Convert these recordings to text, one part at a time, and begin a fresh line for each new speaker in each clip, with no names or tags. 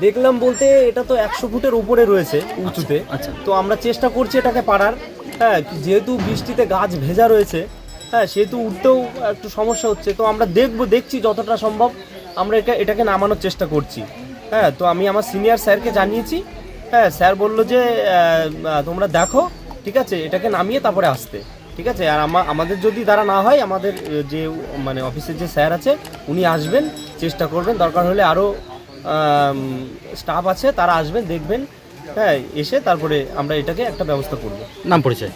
দেখলাম বলতে এটা তো একশো ফুটের উপরে রয়েছে উঁচুতে।
আচ্ছা।
তো আমরা চেষ্টা করছি এটাকে পাড়ার। হ্যাঁ যেহেতু বৃষ্টিতে গাছ ভেজা রয়েছে হ্যাঁ সেহেতু উঠতেও একটু সমস্যা হচ্ছে। তো আমরা দেখব দেখছি যতটা সম্ভব আমরা এটা এটাকে নামানোর চেষ্টা করছি। হ্যাঁ তো আমি আমার সিনিয়র স্যারকে জানিয়েছি। হ্যাঁ স্যার বলল যে তোমরা দেখো ঠিক আছে এটাকে নামিয়ে তারপরে আসতে। ঠিক আছে আর আমা- আমাদের যদি দ্বারা না হয় আমাদের যে মানে অফিসের যে স্যার আছে উনি আসবেন চেষ্টা করবেন। দরকার হলে আরও স্টাফ আছে তারা আসবেন দেখবেন হ্যাঁ এসে তারপরে আমরা এটাকে একটা ব্যবস্থা করব।
নাম পরিচয়।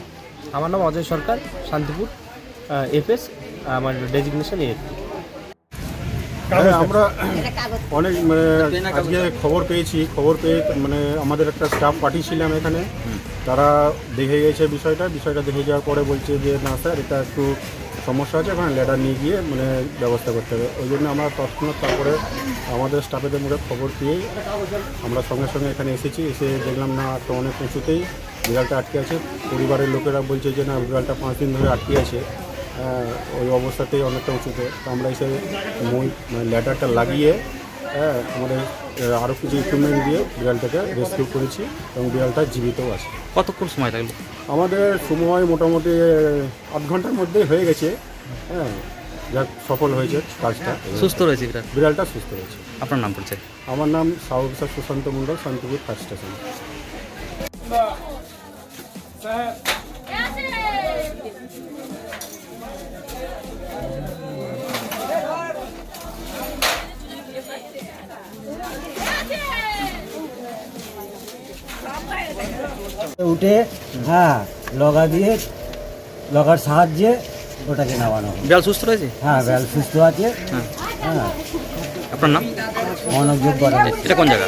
আমার নাম অজয় সরকার শান্তিপুর এফএস আমার ডেজিগনেশন এ।
হ্যাঁ, আমরা অনেক মানে আজকে খবর পেয়েছি খবর পেয়ে মানে আমাদের একটা স্টাফ পাঠিয়েছিলাম এখানে। তারা দেখে গেছে বিষয়টা বিষয়টা দেখে যাওয়ার পরে বলছে যে, না স্যার, এটা একটু সমস্যা আছে, ওখানে লেটার নিয়ে গিয়ে মানে ব্যবস্থা করতে হবে। ওই জন্য আমরা তৎক্ষণাৎ তারপরে আমাদের স্টাফেদের মুখে খবর পেয়েই আমরা সঙ্গে সঙ্গে এখানে এসেছি। এসে দেখলাম, না একটা অনেক উঁচুতেই বিড়ালটা আটকে আছে। পরিবারের লোকেরা বলছে যে, না, বিড়ালটা পাঁচ দিন ধরে আটকে আছে। ওই অবস্থাতেই অনেকটা উঁচুতে। তো আমরা এসে মানে ল্যাডারটা লাগিয়ে হ্যাঁ আমাদের আরও কিছু ইকুইপমেন্ট দিয়ে বিড়ালটাকে রেস্কিউ করেছি এবং বিড়ালটা জীবিতও আছে।
কতক্ষণ সময় লাগল?
আমাদের সময় মোটামুটি আধ ঘণ্টার মধ্যেই হয়ে গেছে। হ্যাঁ যাক সফল হয়েছে কাজটা।
সুস্থ রয়েছে
বিড়ালটা সুস্থ রয়েছে।
আপনার নাম পরিচয়?
আমার নাম সাহবিসা সুশান্ত মণ্ডল শান্তিপুর ফায়ার স্টেশন
উঠে হ্যাঁ লগা দিয়ে লগার সাহায্যে ওটাকে নামানো
বেল সুস্থ রয়েছে?
হ্যাঁ বেল সুস্থ আছে।
হ্যাঁ।
হ্যাঁ।
আপনার নাম?
মনোযোগ করা
এটা কোন জায়গা?